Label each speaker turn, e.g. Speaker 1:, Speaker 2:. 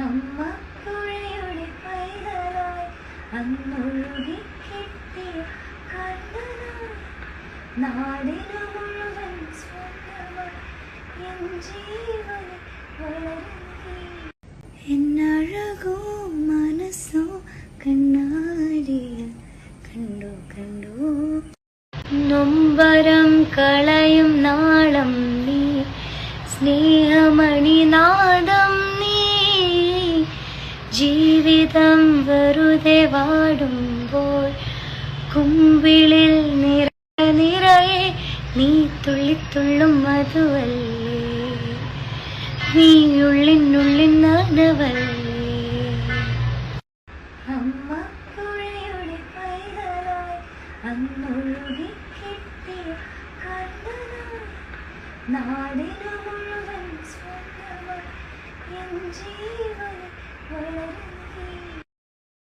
Speaker 1: അമ്മ പുഴയുടെ പൈതലായി അന്നൊഴുകി കിട്ടിയ കണ്ണനായി. നാടിനു മുഴുവൻ സ്വന്തമായി എൻ ജീവനെ വളരണേ എന്നഴകോ മനസ്സോ കണ്ണാടിയ കണ്ടു കണ്ടു. നൊമ്പരം കളയും നാളം നീ. സ്നേഹമണി നാദം ജീവിതം വെറുതെ വാടുമ്പോൾ കുമ്പിളിൽ നിറ നിറയെ നീ തുള്ളിത്തുള്ളും മധുവല്ലേ? നീയുള്ളിനുള്ളിൽ നനവല്ലേ അമ്മ പുഴയുടെ പൈതലായി അന്നൊഴുകി കിട്ടിയ കണ്ണനായി നാടിനു വളരെ